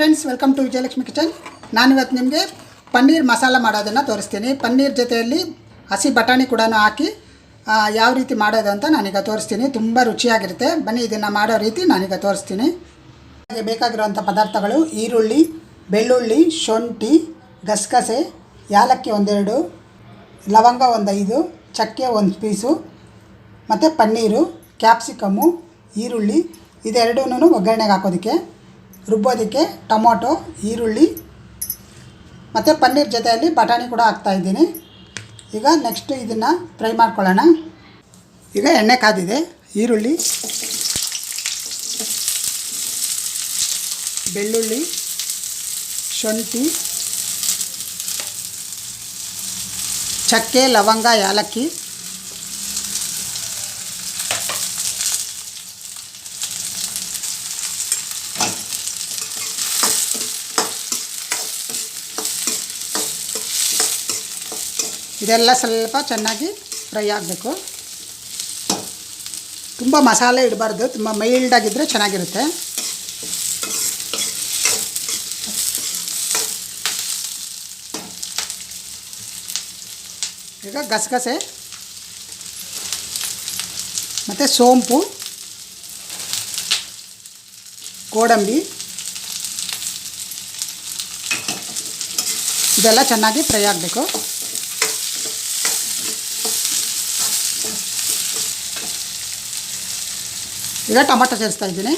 Friends welcome to Vijayalakshmi kitchen ನಾನಿವತ್ತು ನಿಮಗೆ ಪನ್ನೀರ್ ಮಸಾಲ ಮಾಡೋದನ್ನು ತೋರಿಸ್ತೀನಿ. ಪನ್ನೀರ್ ಜೊತೆಯಲ್ಲಿ ಹಸಿ ಬಟಾಣಿ ಕೂಡ ಹಾಕಿ ಯಾವ ರೀತಿ ಮಾಡೋದು ಅಂತ ನಾನೀಗ ತೋರಿಸ್ತೀನಿ. ತುಂಬ ರುಚಿಯಾಗಿರುತ್ತೆ. ಬನ್ನಿ, ಇದನ್ನು ಮಾಡೋ ರೀತಿ ನಾನೀಗ ತೋರಿಸ್ತೀನಿ. ಹಾಗೆ ಬೇಕಾಗಿರುವಂಥ ಪದಾರ್ಥಗಳು ಈರುಳ್ಳಿ, ಬೆಳ್ಳುಳ್ಳಿ, ಶುಂಠಿ, ಗಸಗಸೆ, ಯಾಲಕ್ಕಿ ಒಂದೆರಡು, ಲವಂಗ ಒಂದು ಐದು ಚಕ್ಕೆ ಒಂದು ಪೀಸು, ಮತ್ತು ಪನ್ನೀರು, ಕ್ಯಾಪ್ಸಿಕಮ್ಮು, ಈರುಳ್ಳಿ ಇದೆರಡೂ ಒಗ್ಗರಣೆಗೆ ಹಾಕೋದಕ್ಕೆ. ರುಬ್ಬೋದಕ್ಕೆ ಟೊಮೊಟೊ, ಈರುಳ್ಳಿ ಮತ್ತು ಪನ್ನೀರ್ ಜೊತೆಯಲ್ಲಿ ಬಟಾಣಿ ಕೂಡ ಹಾಕ್ತಾಯಿದ್ದೀನಿ ಈಗ ನೆಕ್ಸ್ಟು ಇದನ್ನು ಫ್ರೈ ಮಾಡ್ಕೊಳ್ಳೋಣ. ಈಗ ಎಣ್ಣೆ ಕಾದಿದೆ, ಈರುಳ್ಳಿ, ಬೆಳ್ಳುಳ್ಳಿ, ಶುಂಠಿ, ಚಕ್ಕೆ, ಲವಂಗ, ಯಾಲಕ್ಕಿ ಇದೆಲ್ಲ ಸ್ವಲ್ಪ ಚೆನ್ನಾಗಿ ಫ್ರೈ ಆಗಬೇಕು. ತುಂಬ ಮಸಾಲೆ ಇಡಬಾರ್ದು, ತುಂಬ ಮೈಲ್ಡಾಗಿದ್ದರೆ ಚೆನ್ನಾಗಿರುತ್ತೆ. ಈಗ ಗಸಗಸೆ, ಮತ್ತು ಸೋಂಪು ಗೋಡಂಬಿ ಇದೆಲ್ಲ ಚೆನ್ನಾಗಿ ಫ್ರೈ ಆಗಬೇಕು. ಈಗ ಟೊಮೆಟೊ ಸೇರಿಸ್ತಾ ಇದ್ದೀನಿ.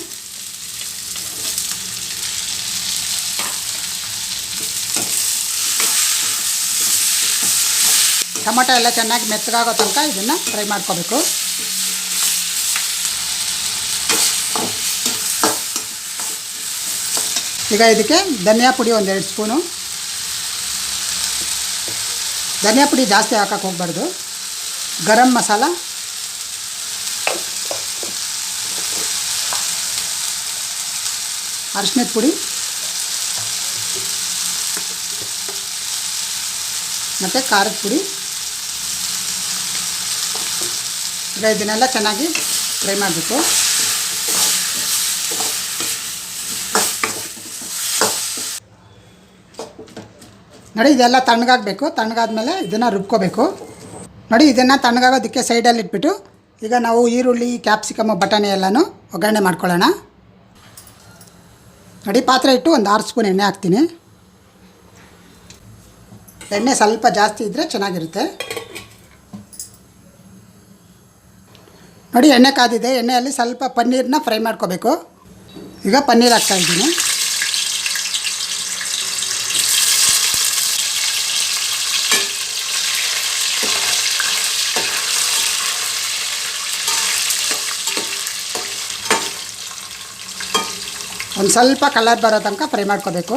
ಟೊಮೆಟೊ ಎಲ್ಲ ಚೆನ್ನಾಗಿ ಮೆತ್ತಗಾಗೋ ತನಕ ಇದನ್ನು ಫ್ರೈ ಮಾಡ್ಕೋಬೇಕು. ಈಗ ಇದಕ್ಕೆ ಧನಿಯಾ ಪುಡಿ ಒಂದೆರಡು ಸ್ಪೂನು. ಧನಿಯಾ ಪುಡಿ ಜಾಸ್ತಿ ಹಾಕಕ್ಕೆ ಹೋಗ್ಬಾರ್ದು. ಗರಂ ಮಸಾಲ ಅರಿಶಿನದ ಪುಡಿ. ಮತ್ತು ಖಾರದ ಪುಡಿ. ಈಗ ಇದನ್ನೆಲ್ಲ ಚೆನ್ನಾಗಿ ಫ್ರೈ ಮಾಡಬೇಕು. ನೋಡಿ, ಇದೆಲ್ಲ ತಣ್ಣಗಾಗಬೇಕು. ತಣ್ಣಗಾದ್ಮೇಲೆ ಇದನ್ನು ರುಬ್ಕೋಬೇಕು. ನೋಡಿ, ಇದನ್ನು ತಣ್ಣಗಾಗೋದಕ್ಕೆ ಸೈಡಲ್ಲಿ ಇಟ್ಬಿಟ್ಟು ಈಗ ನಾವು ಈರುಳ್ಳಿ ಕ್ಯಾಪ್ಸಿಕಮ್ ಬಟಾಣಿ ಎಲ್ಲನೂ ಒಗ್ಗರಣೆ ಮಾಡ್ಕೊಳ್ಳೋಣ. ನೋಡಿ ಪಾತ್ರೆ ಇಟ್ಟು ಒಂದು ಆರು ಸ್ಪೂನ್ ಎಣ್ಣೆ ಹಾಕ್ತೀನಿ. ಎಣ್ಣೆ ಸ್ವಲ್ಪ ಜಾಸ್ತಿ ಇದ್ದರೆ ಚೆನ್ನಾಗಿರುತ್ತೆ. ನೋಡಿ ಎಣ್ಣೆ ಕಾದಿದೆ. ಎಣ್ಣೆಯಲ್ಲಿ ಸ್ವಲ್ಪ ಪನ್ನೀರನ್ನ ಫ್ರೈ ಮಾಡ್ಕೋಬೇಕು. ಈಗ ಪನ್ನೀರ್ ಹಾಕ್ತಾ ಒಂದು ಸ್ವಲ್ಪ ಕಲರ್ ಬರೋ ತನಕ ಫ್ರೈ ಮಾಡ್ಕೋಬೇಕು.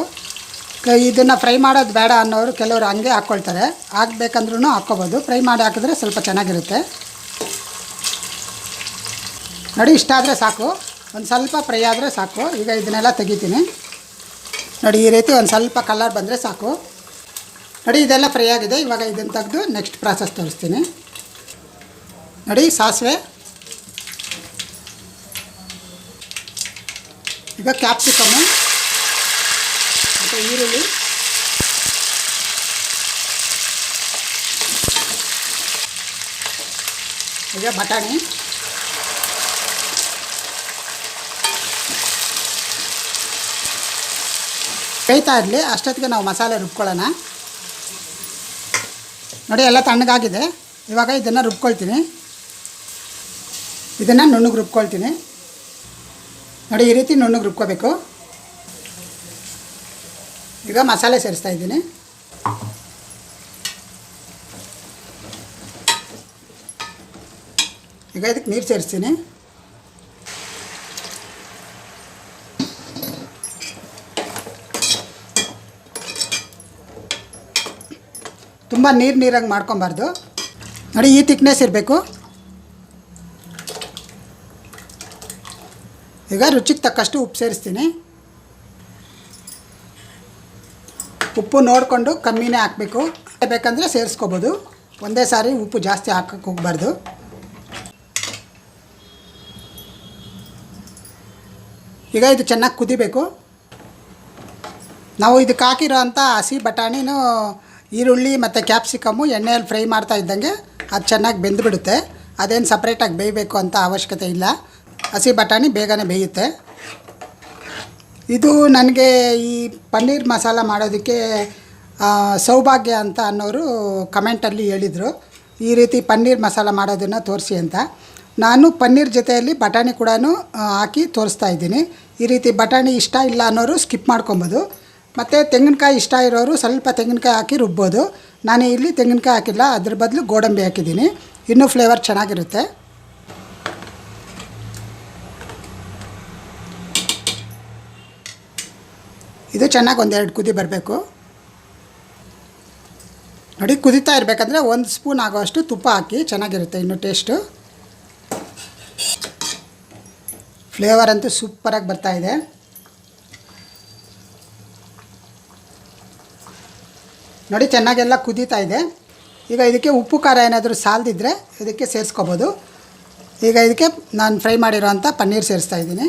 ಇದನ್ನು ಫ್ರೈ ಮಾಡೋದು ಬೇಡ ಅನ್ನೋರು ಕೆಲವರು ಹಂಗೆ ಹಾಕ್ಕೊಳ್ತಾರೆ. ಹಾಕ್ಬೇಕಂದ್ರೂ ಹಾಕ್ಕೋಬೋದು. ಫ್ರೈ ಮಾಡಿ ಹಾಕಿದ್ರೆ ಸ್ವಲ್ಪ ಚೆನ್ನಾಗಿರುತ್ತೆ. ನೋಡಿ, ಇಷ್ಟ ಆದರೆ ಸಾಕು. ಒಂದು ಸ್ವಲ್ಪ ಫ್ರೈ ಆದರೆ ಸಾಕು. ಈಗ ಇದನ್ನೆಲ್ಲ ತೆಗಿತೀನಿ. ನೋಡಿ, ಈ ರೀತಿ ಒಂದು ಸ್ವಲ್ಪ ಕಲರ್ ಬಂದರೆ ಸಾಕು. ನೋಡಿ, ಇದೆಲ್ಲ ಫ್ರೈ ಆಗಿದೆ. ಇವಾಗ ಇದನ್ನು ತೆಗೆದು ನೆಕ್ಸ್ಟ್ ಪ್ರಾಸೆಸ್ ತೋರಿಸ್ತೀನಿ. ನೋಡಿ, ಸಾಸಿವೆ. ಈಗ ಕ್ಯಾಪ್ಸಿಕಮ್ ಮತ್ತು ಈರುಳ್ಳಿ. ಈಗ ಬಟಾಣಿ. ಬೇಯ್ತಾ ಇರಲಿ, ಅಷ್ಟೊತ್ತಿಗೆ ನಾವು ಮಸಾಲೆ ರುಬ್ಕೊಳ್ಳೋಣ. ನೋಡಿ, ಎಲ್ಲ ತಣ್ಣಗಾಗಿದೆ. ಇವಾಗ ಇದನ್ನು ರುಬ್ಕೊಳ್ತೀನಿ. ಇದನ್ನು ನುಣ್ಣಗೆ ರುಬ್ಕೊಳ್ತೀನಿ. ನೋಡಿ, ಈ ರೀತಿ ನುಣ್ಣಗೆ ರುಬ್ಕೋಬೇಕು. ಈಗ ಮಸಾಲೆ ಸೇರಿಸ್ತಾ ಇದ್ದೀನಿ. ಈಗ ಇದಕ್ಕೆ ನೀರು ಸೇರಿಸ್ತೀನಿ. ತುಂಬ ನೀರು ನೀರಾಗಿ ಮಾಡ್ಕೊಬಾರ್ದು. ನೋಡಿ, ಈ ತಿಕ್ನೆಸ್ ಇರಬೇಕು. ಈಗ ರುಚಿಗೆ ತಕ್ಕಷ್ಟು ಉಪ್ಪು ಸೇರಿಸ್ತೀನಿ. ಉಪ್ಪು ನೋಡಿಕೊಂಡು ಕಮ್ಮಿನೇ ಹಾಕಬೇಕು. ಬೇಕಂದರೆ ಸೇರಿಸ್ಕೋಬೋದು. ಒಂದೇ ಸಾರಿ ಉಪ್ಪು ಜಾಸ್ತಿ ಹಾಕಕ್ಕೆ ಹೋಗಬಾರ್ದು. ಈಗ ಇದು ಚೆನ್ನಾಗಿ ಕುದಿಬೇಕು. ನಾವು ಇದಕ್ಕೆ ಹಾಕಿರೋ ಅಂಥ ಹಸಿ ಬಟಾಣಿನೂ ಈರುಳ್ಳಿ ಮತ್ತು ಕ್ಯಾಪ್ಸಿಕಮ್ಮು ಎಣ್ಣೆಯಲ್ಲಿ ಫ್ರೈ ಮಾಡ್ತಾ ಇದ್ದಂಗೆ ಅದು ಚೆನ್ನಾಗಿ ಬೆಂದುಬಿಡುತ್ತೆ. ಅದೇನು ಸಪ್ರೇಟಾಗಿ ಬೇಯಬೇಕು ಅಂತ ಅವಶ್ಯಕತೆ ಇಲ್ಲ. ಹಸಿ ಬಟಾಣಿ ಬೇಗನೆ ಬೇಯುತ್ತೆ. ಇದು ನನಗೆ ಈ ಪನ್ನೀರ್ ಮಸಾಲ ಮಾಡೋದಕ್ಕೆ ಸೌಭಾಗ್ಯ ಅಂತ ಅನ್ನೋರು ಕಮೆಂಟಲ್ಲಿ ಹೇಳಿದರು. ಈ ರೀತಿ ಪನ್ನೀರ್ ಮಸಾಲ ಮಾಡೋದನ್ನು ತೋರಿಸಿ ಅಂತ. ನಾನು ಪನ್ನೀರ್ ಜೊತೆಯಲ್ಲಿ ಬಟಾಣಿ ಕೂಡ ಹಾಕಿ ತೋರಿಸ್ತಾ ಇದ್ದೀನಿ. ಈ ರೀತಿ ಬಟಾಣಿ ಇಷ್ಟ ಇಲ್ಲ ಅನ್ನೋರು ಸ್ಕಿಪ್ ಮಾಡ್ಕೊಬೋದು. ಮತ್ತು ತೆಂಗಿನಕಾಯಿ ಇಷ್ಟ ಇರೋರು ಸ್ವಲ್ಪ ತೆಂಗಿನಕಾಯಿ ಹಾಕಿ ರುಬ್ಬೋದು. ನಾನು ಇಲ್ಲಿ ತೆಂಗಿನಕಾಯಿ ಹಾಕಿಲ್ಲ, ಅದ್ರ ಬದಲು ಗೋಡಂಬಿ ಹಾಕಿದ್ದೀನಿ. ಇನ್ನೂ ಫ್ಲೇವರ್ ಚೆನ್ನಾಗಿರುತ್ತೆ. ಇದು ಚೆನ್ನಾಗಿ ಒಂದೆರಡು ಕುದಿ ಬರಬೇಕು. ನೋಡಿ, ಕುದಿತಾ ಇರಬೇಕಂದ್ರೆ ಒಂದು ಸ್ಪೂನ್ ಆಗೋಷ್ಟು ತುಪ್ಪ ಹಾಕಿ ಚೆನ್ನಾಗಿರುತ್ತೆ ಇನ್ನು ಟೇಸ್ಟು ಫ್ಲೇವರ್ ಅಂತೂ ಸೂಪರಾಗಿ ಬರ್ತಾ ಇದೆ. ನೋಡಿ, ಚೆನ್ನಾಗೆಲ್ಲ ಕುದೀತಾ ಇದೆ. ಈಗ ಇದಕ್ಕೆ ಉಪ್ಪು ಖಾರ ಏನಾದರೂ ಸಾಲದಿದ್ದರೆ ಇದಕ್ಕೆ ಸೇರಿಸ್ಕೋಬೋದು. ಈಗ ಇದಕ್ಕೆ ನಾನು ಫ್ರೈ ಮಾಡಿರೋ ಅಂಥ ಪನ್ನೀರ್ ಸೇರಿಸ್ತಾ ಇದ್ದೀನಿ.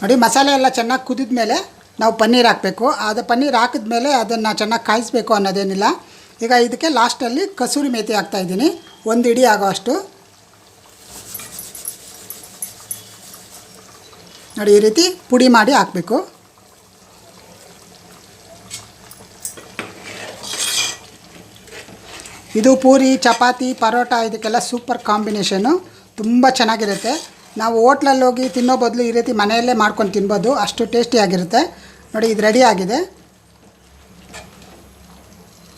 ನೋಡಿ, ಮಸಾಲೆ ಎಲ್ಲ ಚೆನ್ನಾಗಿ ಕುದಿದ ಮೇಲೆ ನಾವು ಪನ್ನೀರ್ ಹಾಕಬೇಕು. ಅದು ಪನ್ನೀರ್ ಹಾಕಿದ್ಮೇಲೆ ಅದನ್ನು ಚೆನ್ನಾಗಿ ಕಾಯಿಸ್ಬೇಕು ಅನ್ನೋದೇನಿಲ್ಲ. ಈಗ ಇದಕ್ಕೆ ಲಾಸ್ಟಲ್ಲಿ ಕಸೂರಿ ಮೇತಿ ಹಾಕ್ತಾ ಇದ್ದೀನಿ. ಒಂದು ಇಡಿ ಆಗೋ ಅಷ್ಟು ನೋಡಿ, ಈ ರೀತಿ ಪುಡಿ ಮಾಡಿ ಹಾಕಬೇಕು. ಇದು ಪೂರಿ, ಚಪಾತಿ, ಪರೋಟ, ಇದಕ್ಕೆಲ್ಲ ಸೂಪರ್ ಕಾಂಬಿನೇಷನು ತುಂಬ ಚೆನ್ನಾಗಿರುತ್ತೆ. ನಾವು ಹೋಟ್ಲಲ್ಲಿ ಹೋಗಿ ತಿನ್ನೋ ಬದಲು ಈ ರೀತಿ ಮನೆಯಲ್ಲೇ ಮಾಡ್ಕೊಂಡು ತಿನ್ಬೋದು. ಅಷ್ಟು ಟೇಸ್ಟಿಯಾಗಿರುತ್ತೆ ನೋಡಿ, ಇದು ರೆಡಿ ಆಗಿದೆ.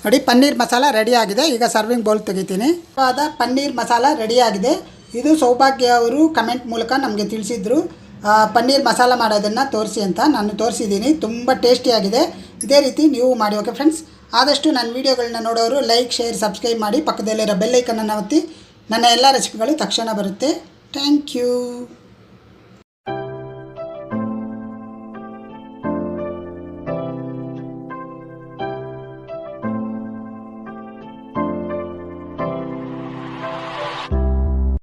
ನೋಡಿ, ಪನ್ನೀರ್ ಮಸಾಲ ರೆಡಿ ಆಗಿದೆ. ಈಗ ಸರ್ವಿಂಗ್ ಬೌಲ್ ತೆಗಿತೀನಿ. ಆದ ಪನ್ನೀರ್ ಮಸಾಲ ರೆಡಿ ಆಗಿದೆ. ಇದು ಸೌಭಾಗ್ಯ ಅವರು ಕಮೆಂಟ್ ಮೂಲಕ ನಮಗೆ ತಿಳಿಸಿದ್ರು. ಪನ್ನೀರ್ ಮಸಾಲ ಮಾಡೋದನ್ನು ತೋರಿಸಿ ಅಂತ ನಾನು ತೋರಿಸಿದ್ದೀನಿ. ತುಂಬ ಟೇಸ್ಟಿಯಾಗಿದೆ ಇದೇ ರೀತಿ ನೀವು ಮಾಡಿ, ಓಕೆ ಫ್ರೆಂಡ್ಸ್? ಆದಷ್ಟು ನನ್ನ ವೀಡಿಯೋಗಳನ್ನ ನೋಡೋರು ಲೈಕ್, ಶೇರ್, ಸಬ್ಸ್ಕ್ರೈಬ್ ಮಾಡಿ ಪಕ್ಕದಲ್ಲಿರೋ ಬೆಲ್ಲೈಕನ್ನು ಒತ್ತಿ. ನನ್ನ ಎಲ್ಲ ರೆಸಿಪಿಗಳು ತಕ್ಷಣ ಬರುತ್ತೆ. Thank you.